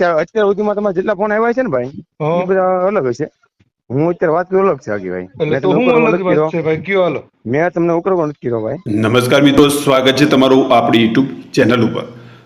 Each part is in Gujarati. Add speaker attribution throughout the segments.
Speaker 1: અત્યારે અત્યાર સુધીમાં તમારા જેટલા ફોન આવ્યા છે ને ભાઈ એ બધા અલગ હશે. હું અત્યારે વાત કરું અલગ છે કીધો.
Speaker 2: ભાઈ
Speaker 1: મેં તમને ઉકરવો નથી કીધો ભાઈ.
Speaker 3: નમસ્કાર મિત્રો સ્વાગત છે તમારું આપણી યુટ્યુબ ચેનલ ઉપર.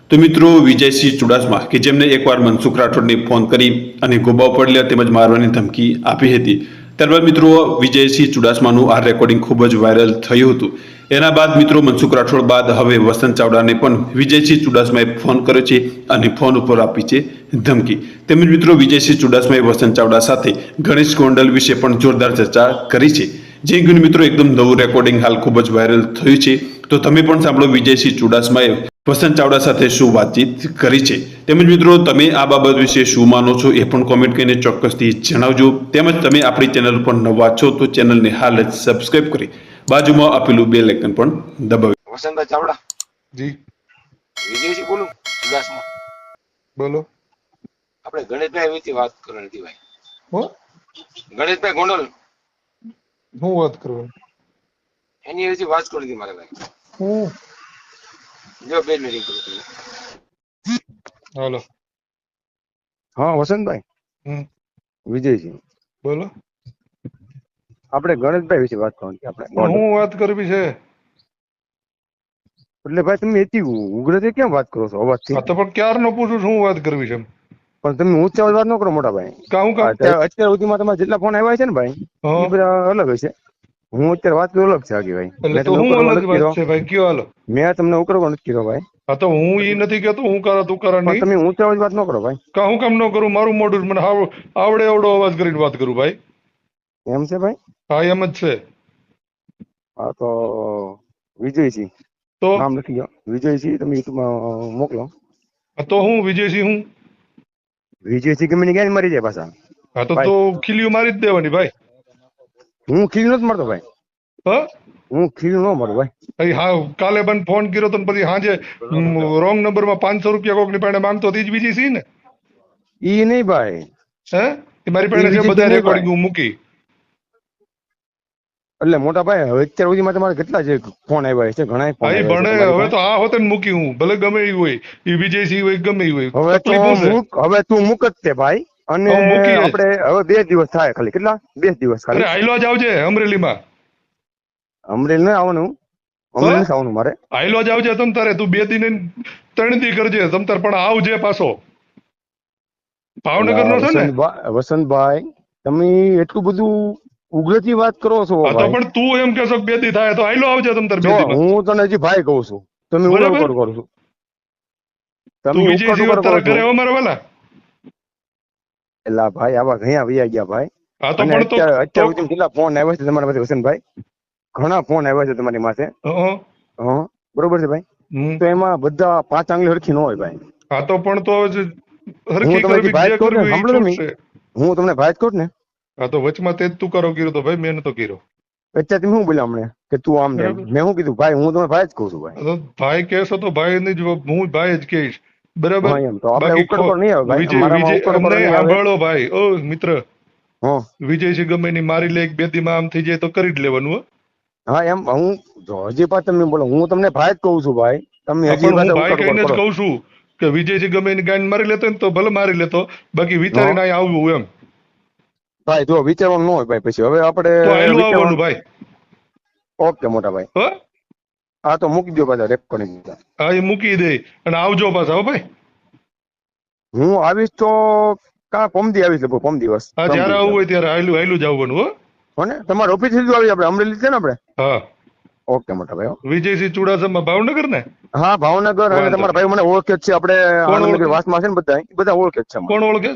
Speaker 3: તો મિત્રો વિજયસિંહ ચુડાસમા કે જેમને એકવાર મનસુખ રાઠોડને ફોન કરી અને ગોબાવ પડેલા તેમજ મારવાની ધમકી આપી હતી. ત્યારબાદ મિત્રો વિજયસિંહ ચુડાસમાનું આ રેકોર્ડિંગ ખૂબ જ વાયરલ થયું હતું. એના બાદ મિત્રો મનસુખ રાઠોડ બાદ હવે વસંત ચાવડાને પણ વિજયસિંહ ચુડાસમાએ ફોન કર્યો છે અને ફોન ઉપર આપી છે ધમકી. તેમજ મિત્રો વિજયસિંહ ચુડાસમાએ વસંત ચાવડા સાથે ગણેશ ગોંડલ વિશે પણ જોરદાર ચર્ચા કરી છે. જે અંગેનું મિત્રો એકદમ નવું રેકોર્ડિંગ હાલ ખૂબ જ વાયરલ થયું છે. તો તમે પણ સાંભળો વિજયસિંહ ચુડાસમાએ વસંત ચાવડા સાથે શું વાતચીત કરી છે. તેમજ મિત્રો તમે આ બાબત વિશે શું માનો છો એ પણ કોમેન્ટ કરીને ચોક્કસથી જણાવજો. તેમજ તમે આપણી ચેનલ પર નવા છો તો ચેનલને હાલ જ સબસ્ક્રાઇબ કરી બાજુમાં આપેલું બે લેકન પણ દબાવી
Speaker 1: વસંતભાઈ ચાવડા.
Speaker 2: જી.
Speaker 1: વિજયજી બોલું? ઉદાસમાં.
Speaker 2: બોલો.
Speaker 1: આપણે ગણેશભાઈ વિશે વાત કરવાની હતી ભાઈ.
Speaker 2: હો?
Speaker 1: ગણેશભાઈ ગોંડલ.
Speaker 2: હું વાત કરું
Speaker 1: એની વિશે વાત કરવી હતી મારે ભાઈ.
Speaker 2: હું?
Speaker 1: જો બે મિનિટ કરું તમને.
Speaker 2: હાલો.
Speaker 1: હા વસંતભાઈ.
Speaker 2: હમ.
Speaker 1: વિજયજી
Speaker 2: બોલો.
Speaker 1: આપણે ગણેશભાઈ વિશે વાત કરવાની આપણે.
Speaker 2: હું વાત કરવી છે?
Speaker 1: એટલે ભાઈ તમે એથી ઉગ્રતે કેમ વાત કરો છો અવાજથી?
Speaker 2: તો પણ ક્યારનો પૂછું છું હું વાત કરવી છે
Speaker 1: પણ તમે ઊંચા અવાજ વાત ન કરો મોટા ભાઈ.
Speaker 2: કાં હું
Speaker 1: અત્યારે સુધીમાં તમારા જેટલા ફોન આવ્યા છે ને ભાઈ એ બધા અલગ હશે. હું અત્યારે વાત કરું અલગ છે આગી ભાઈ મેં તમને
Speaker 2: હું
Speaker 1: ઉકરવો
Speaker 2: અલગ
Speaker 1: નથી કીધો.
Speaker 2: વાત છે ભાઈ કયો હાલો?
Speaker 1: મેં તમને ઉકરવો નથી કીધો ભાઈ.
Speaker 2: આ તો હું ઈ નથી કેતો હું કરા તું કરા નહીં
Speaker 1: તમે ઊંચા અવાજ વાત ન કરો ભાઈ.
Speaker 2: કાં હું કામ ન કરું મારું મોઢું મને આવડે એવડો અવાજ કરીને વાત કરું ભાઈ.
Speaker 1: એમ છે ભાઈ?
Speaker 2: હા એમ જ છે
Speaker 1: હા તો વિજયસિંહ.
Speaker 2: તો?
Speaker 1: નામ લખી વિજયસિંહ તમે યુટ્યુબમાં મોકલો.
Speaker 2: તો હું વિજયસિંહ હું?
Speaker 1: વિજયસિંહ ગમે ક્યાં મરી જાય પાછા.
Speaker 2: હા તો તો ખીલીઓ મારી જ દેવાની ભાઈ.
Speaker 1: હું ખીલ નથી મારતો ભાઈ.
Speaker 2: હા?
Speaker 1: હું ખીલ ન મારું ભાઈ.
Speaker 2: હા કાલે બન ફોન કર્યો તો પછી હાજે રોંગ નંબરમાં પાંચસો રૂપિયા કોકની પાસે માંગતો હતી જ બીજી સી ને?
Speaker 1: ઈ નહીં ભાઈ.
Speaker 2: હે? મારી પાસે બધા રેકોર્ડિંગ હું મૂકી.
Speaker 1: એટલે મોટા ભાઈ હવે અત્યાર સુધીમાં તમારે કેટલા છે ફોન આવ્યા છે ઘણા ફોન
Speaker 2: ભણે હવે તો આ હોતે મૂકી હું ભલે ગમે એ હોય એ વિજયસિંહ હોય ગમે એ હોય
Speaker 1: હવે તો હવે તું મૂક જ તે ભાઈ અને
Speaker 2: જ.
Speaker 1: આપણે હવે બે દિવસ થાય ખાલી કેટલા? બે જ દિવસ ખાલી.
Speaker 2: આયલો જ આવજે અમરેલીમાં.
Speaker 1: અમરેલી ને આવવાનું? અમરેલી આવવાનું મારે?
Speaker 2: આઈલો જ આવજે તમ તારે તું બે દિન ત્રણ દી કરજે તમ તાર પણ આવજે પાછો. ભાવનગર નો છે ને?
Speaker 1: વસંતભાઈ તમે એટલું બધું ઉગ્રથી વાત કરો છો
Speaker 2: તો
Speaker 1: ભાઈ.
Speaker 2: પણ તું એમ કેશો છો બે દી થાય તો આઈલો આવજે તમ તાર બે
Speaker 1: હું તને હજી ભાઈ કહું છું. તમે
Speaker 2: બરાબર.
Speaker 1: ઉકળ કરો છો. તમે
Speaker 2: વિજયસિંહ
Speaker 1: કરો
Speaker 2: તારા ઘરે
Speaker 1: છો
Speaker 2: અમારે વાલા?
Speaker 1: એલા ભાઈ આવા ઘણા વૈયા ગયા ભાઈ.
Speaker 2: હા તો પણ તો
Speaker 1: અત્યારે સુધી કેટલા ફોન આવ્યા છે તમારા પાસે વસંતભાઈ ઘણા ફોન આવ્યા છે તમારી પાસે
Speaker 2: હ
Speaker 1: હા. બરોબર છે ભાઈ? તો એમાં બધા પાંચ આંગળી હરખી ન હોય ભાઈ.
Speaker 2: હા તો પણ તો હરખી કરવી
Speaker 1: ભાઈ
Speaker 2: જે કરવી.
Speaker 1: હું તમને ભાઈ જ કહું ને
Speaker 2: હા તો વચમાં તે જ તું કરો કર્યો તો ભાઈ મેં નતો કર્યો.
Speaker 1: વચ્ચે તમે શું બોલ્યા હમણાં? કે તું આમ
Speaker 2: ને
Speaker 1: મેં શું કીધું? ભાઈ હું તમને ભાઈ જ કહું છું ભાઈ.
Speaker 2: ભાઈ કહેશો તો ભાઈ ની જ હું ભાઈ જ કહીશ. બરાબર?
Speaker 1: તો. આપણે ઉકળ ઉપર નહીં આવે ભાઈ.
Speaker 2: વિજય વિજય સાંભળો ભાઈ. ઓ મિત્ર.
Speaker 1: વિજય
Speaker 2: વિજયસિંહ ગમે ની મારી લે એક બે દીમાં આમ થઈ જાય તો કરી જ લેવાનું હો.
Speaker 1: હા એમ. હું હજી પાછ તમને બોલો હું તમને ભાઈ જ કહું છું ભાઈ. તમે હજી
Speaker 2: ભાઈ કહીને જ કહું છું કે વિજયસિંહ ગમે એની ગાંડ મારી લેતો ને તો ભલે મારી લેતો બાકી વિચારીને અહીંયા આવવું એમ.
Speaker 1: ભાઈ જો વિચારવાનું ન હોય ભાઈ પછી. હવે આપણે
Speaker 2: ભાઈ.
Speaker 1: ઓકે મોટા ભાઈ.
Speaker 2: હા?
Speaker 1: તો મૂકી દો પાછા રેકોર્ડિંગ
Speaker 2: હા એ મૂકી દે. અને આવજો પાછા હો ભાઈ.
Speaker 1: હું આવીશ તો કા પમદી આવીશ લગભગ પમ દિવસ.
Speaker 2: હા જ્યારે આવું હોય ત્યારે આયલું આયલું જ આવવાનું હો.
Speaker 1: હોને? તમારો ઓફિસથી આવી આપણે અમરેલી છે ને આપણે?
Speaker 2: હા.
Speaker 1: ઓકે મોટા ભાઈ
Speaker 2: વિજયસિંહ ચુડાસમા ભાવનગર ને
Speaker 1: હા ભાવનગર અને તમારા ભાઈ મને ઓળખે છે. આપણે વાસમાં છે ને બધા બધા ઓળખે છે.
Speaker 2: કોણ ઓળખે?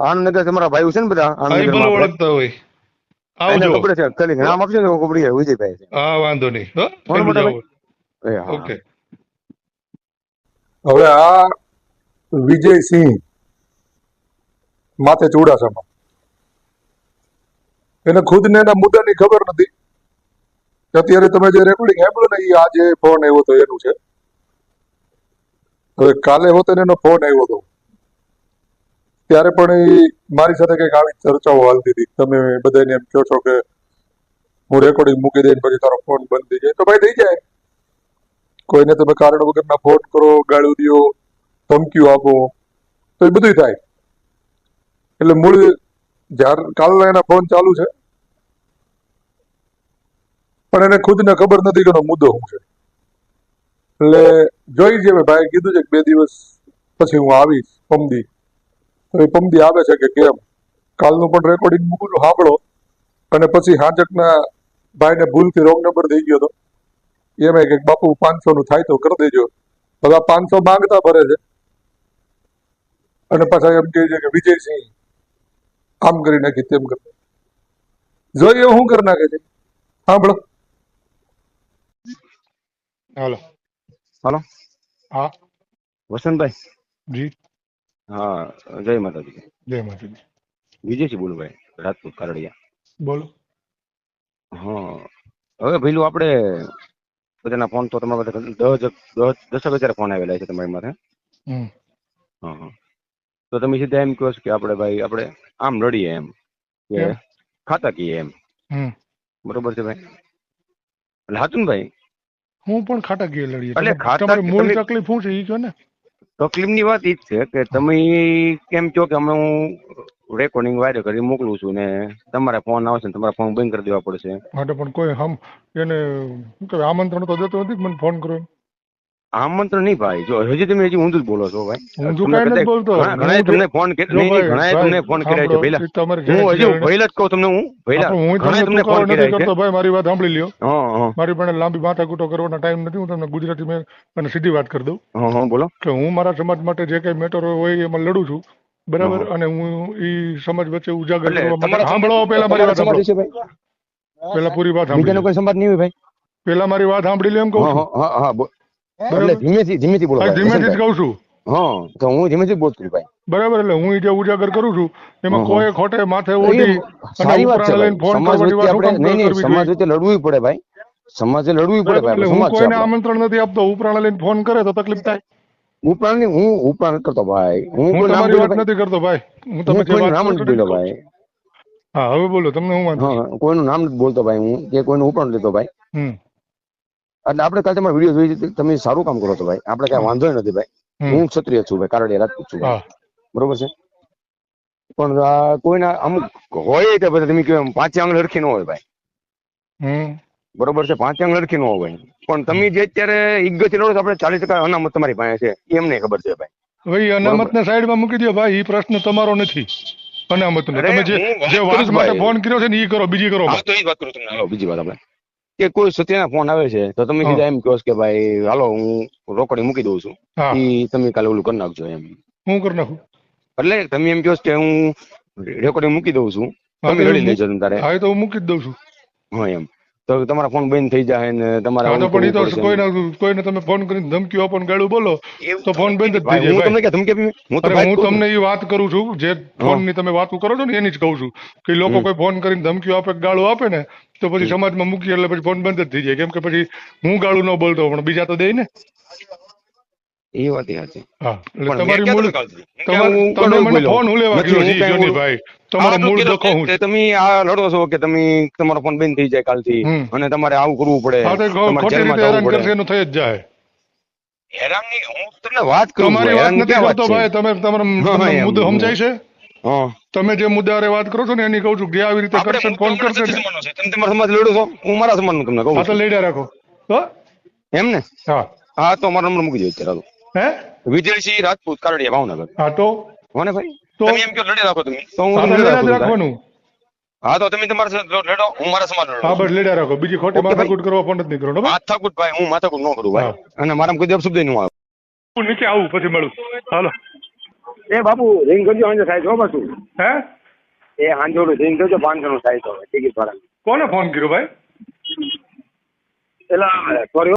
Speaker 1: આનંદનગર તમારા ભાઈ છે ને બધા આપણે.
Speaker 2: ઓળખતા હોય. આવજો.
Speaker 1: ખબર છે ખાલી નામ આપજો ને ખબર છે વિજયભાઈ છે.
Speaker 2: હા વાંધો નહીં ઓકે.
Speaker 4: હવે આ વિજયસિંહ માથે ચુડાસમા. એને ખુદને એના મુદ્દાની ખબર નથી. અત્યારે તમે જે રેકોર્ડિંગ સાંભળ્યું ને એ આજે ફોન આવ્યો હતો એનું છે. હવે કાલે હોત એનો ફોન આવ્યો હતો ત્યારે પણ એ મારી સાથે કંઈક આવી ચર્ચાઓ હાલતી હતી. તમે બધાને એમ કહો છો કે હું રેકોર્ડિંગ મૂકી દઈને પછી તારો ફોન બંધ થઈ જાય. તો ભાઈ થઈ જાય. કોઈને તમે કારણ વગરના ફોન કરો ગાળું દો, ધમકીઓ આપો, તો એ બધું થાય. એટલે મૂળ જ્યારે કાલના એના ફોન ચાલુ છે. પણ એને ખુદને ખબર નથી કે મુદ્દો શું છે. એટલે જોઈ છે ભાઈ કીધું છે કે બે દિવસ પછી હું આવીશ પમદી તો એ પમદી આવે છે કે કેમ? કાલનું પણ રેકોર્ડિંગ મૂકું છું સાંભળો. અને પછી હાજકના ભાઈને ભૂલથી રોંગ નંબર થઈ ગયો હતો. એમ કે બાપુ પાંચસો નું થાય તો કરી દેજો. બધા પાંચસો માંગતા ભરે છે. અને પાછા એમ કહે છે કે વિજયસિંહ આમ કરી નાખી તેમ કરી જોઈએ શું કરી નાખે છે. સાંભળો.
Speaker 2: હાલો.
Speaker 1: હાલો.
Speaker 2: હા.
Speaker 1: વસંતભાઈ.
Speaker 2: જી.
Speaker 1: હા જય માતાજી.
Speaker 2: જય માતાજી.
Speaker 1: વિજયસિંહ બોલું ભાઈ રાજપૂત કારડિયા.
Speaker 2: બોલો.
Speaker 1: હા હવે ભઈલું આપણે બધાના ફોન તો તમારા બધા દસ દસ દસ હજાર ફોન આવેલા છે તમારી માથે. હા હા. તો તમે સીધા એમ કહો છો કે આપણે ભાઈ આપણે આમ લડીએ એમ કે ખાતા કીએ એમ. બરોબર છે ભાઈ? એટલે હાચું ને ભાઈ?
Speaker 2: હું પણ ખાટા કીએ લડીએ.
Speaker 1: એટલે
Speaker 2: ખાતા મૂળ તકલીફ શું છે એ કહો ને.
Speaker 1: તકલીફની વાત ઈ જ છે કે તમે કેમ કહો કે અમે હું રેકોર્ડિંગ વાયર કરી મોકલું છું ને તમારા ફોન આવશે ને તમારા ફોન બંધ કરી દેવા પડશે
Speaker 2: માટે પણ કોઈ હમ એને શું આમંત્રણ તો દેતો નથી મને ફોન કરો એમ.
Speaker 1: આમંત્રણ નહીં ભાઈ. જો હજી તમે હજી ઊંધું જ બોલો છો ભાઈ.
Speaker 2: ઊંધું
Speaker 1: તમને
Speaker 2: નથી બોલતો.
Speaker 1: ઘણા- તમને ફોન નહીં
Speaker 2: ભાઈ,
Speaker 1: તમને ફોન કર્યા છે પહેલા. હું હજી પહેલા જ કહું તમને હું પહેલા.
Speaker 2: હું તમને
Speaker 1: ફોન
Speaker 2: નથી કરતો ભાઈ મારી વાત સાંભળી લ્યો. મારી પણ લાંબી માથાકૂટો કરવાનો ટાઈમ નથી હું તમને ગુજરાતી મેં અને સીધી વાત કરી દઉં.
Speaker 1: હા હા બોલો.
Speaker 2: કે હું મારા સમાજ માટે જે કઈ મેટરો હોય એમાં લડું છું બરાબર? અને હું ઈ સમાજ વચ્ચે ઉજાગર કરવા સાંભળો પેલા મારી વાત સાંભળો. પેલા પૂરી વાત
Speaker 1: બીજાનો
Speaker 2: સાંભળી
Speaker 1: કોઈ સમાજ નહીં હોય ભાઈ?
Speaker 2: પેલા મારી વાત સાંભળી લે એમ કહું
Speaker 1: હા હા. એટલે ધીમેથી ધીમેથી બોલો
Speaker 2: ધીમેથી કહું છું.
Speaker 1: હા તો હું ધીમેથી જ બોલતો છું ભાઈ.
Speaker 2: બરાબર એટલે હું જે ઉજાગર કરું છું. એમાં કોઈ ખોટે માથે ઓડી
Speaker 1: સારી વાત છે સમાજ વચ્ચે આપણે નહીં નહીં સમાજ વચ્ચે લડવું પડે ભાઈ. સમાજે લડવું પડે ભાઈ
Speaker 2: હું કોઈને આમંત્રણ નથી આપતો ઉપરાણ લઈને ફોન કરે તો તકલીફ થાય.
Speaker 1: ઉપરાણની હું ઉપરાણ કરતો ભાઈ. હું કોઈ નામ
Speaker 2: વાત નથી કરતો ભાઈ. હું
Speaker 1: હું
Speaker 2: તમે કોઈ
Speaker 1: નામ નથી બોલ્યો ભાઈ.
Speaker 2: હા હવે બોલો તમને હું
Speaker 1: વાત કોઈનું નામ નથી બોલતો ભાઈ હું કે કોઈનું ઉપરાણ લેતો ભાઈ.
Speaker 2: હમ.
Speaker 1: એટલે આપણે કાલે તમારો વીડિયો જોઈ તમે સારું કામ કરો છો ભાઈ. આપણે કઈ વાંધો નથી ભાઈ. હું ક્ષત્રિય છું ભાઈ. કારડિયા રાજપૂત છું બરોબર છે? પણ કોઈના અમુક હોય કે બધા તમે કહો એમ પાંચે આંગળ હરખી ન હોય ભાઈ. બરોબર છે? પાંચે આંગળ હરખી ન હોય પણ તમે જે અત્યારે ઈગત લડો છો આપણે ચાલીસ ટકા અનામત તમારી પાસે છે. એમને ખબર છે ભાઈ.
Speaker 2: ભાઈ અનામત ને સાઈડમાં મૂકી દો ભાઈ. એ પ્રશ્ન તમારો નથી. અનામત તમે જે જે
Speaker 1: કરું
Speaker 2: માટે ફોન કર્યો છે ને એ કરો બીજી કરો
Speaker 1: હા તો એ વાત કરું તમને. બીજી વાત આપણે. કે કોઈ સત્યના ફોન આવે છે તો તમે. સીધા એમ કહો કે ભાઈ હાલો હું રોકડી મૂકી દઉં છું. એ તમે કાલે ઓલું કરી નાખજો એમ.
Speaker 2: હું કરી નાખું?
Speaker 1: એટલે તમે એમ કહો કે હું રેકોર્ડિંગ મૂકી દઉં છું. તમે લડી લેજો તમે તારે.
Speaker 2: હા તો હું મૂકી જ દઉં છું.
Speaker 1: હા એમ. તો તમારા ફોન બંધ થઈ જાય ને તમારા
Speaker 2: પણ એ તો
Speaker 1: કોઈ.
Speaker 2: કોઈને કોઈને તમે ફોન કરીને ધમકીઓ આપો ને ગાળું બોલો તો ફોન બંધ જ થઈ જાય
Speaker 1: હું તમને કે ધમકી આપી? હું.
Speaker 2: તમને એ વાત કરું છું જે ફોનની તમે વાતો કરો છો ને એની જ કહું છું કે લોકો કોઈ ફોન કરીને ધમકીઓ આપે ગાળો આપે ને તો પછી સમાજમાં મૂકી એટલે પછી ફોન બંધ જ થઈ જાય. કેમ કે પછી હું ગાળું ન બોલતો પણ બીજા તો દે ને.
Speaker 1: એ વાત સાચી.
Speaker 2: હા એટલે તમારી મૂળ તમે મને ફોન હું લેવા ગયો. જી
Speaker 1: કાંઈ
Speaker 2: જોની ભાઈ તમારો મૂળ દખો હું.
Speaker 1: તમે આ લડો છો કે તમે તમારો ફોન બંધ થઈ જાય કાલથી. અને તમારે આવું કરવું પડે
Speaker 2: હા તો ખોટી રીતે હેરાન કરશે એનું થઈ જ જાય.
Speaker 1: હેરાનની હું તમને વાત કરું
Speaker 2: તમારી વાત નથી કરતો ભાઈ તમે તમારો મુદ્દો સમજાય છે?
Speaker 1: હા.
Speaker 2: તમે જે મુદ્દારે વાત કરો છો ને એની કહું છું કે આવી રીતે કરશે ફોન કરશે.
Speaker 1: તમે તમારા સમાજ લડો છો. હું મારા સમાજનું તમને કહું
Speaker 2: તો
Speaker 1: છું.
Speaker 2: રાખો. હો?
Speaker 1: એમ ને?
Speaker 2: હા.
Speaker 1: હા તો મારો નંબર મૂકી દો અત્યારે
Speaker 2: હે?
Speaker 1: વિજયસિંહ રાજપૂત કારડિયા ભાવનગર.
Speaker 2: હા તો?
Speaker 1: કોને ભાઈ?
Speaker 2: તો?
Speaker 1: તમે એમ કે લડી રાખો તમે. તો હું
Speaker 2: તો
Speaker 1: લડી
Speaker 2: લેડ્યા. રાખવાનું.
Speaker 1: હા તો તમે તમારા સાથે લડો. હું મારા સમાજ
Speaker 2: હા બસ લેડ્યા રાખો. બીજી ખોટી. માથાકૂટ કરવા પણ નથી નીકળો
Speaker 1: માથાકૂટ ભાઈ હું માથાકૂટ ન કરું ભાઈ. અને મારામાં કોઈ શબ્દ ન આવે.
Speaker 2: હું નીચે આવું પછી મળું. હાલો.
Speaker 5: એ બાપુ રિંગ કરજો સાંજે સાહેબ હો પાછું.
Speaker 2: હે?
Speaker 5: એ સાંજે રિંગ કરજો પાંચસો નું સાહેબ ટિકિટ વાળા
Speaker 2: કોને ફોન કર્યો ભાઈ?
Speaker 5: પેલા સોરી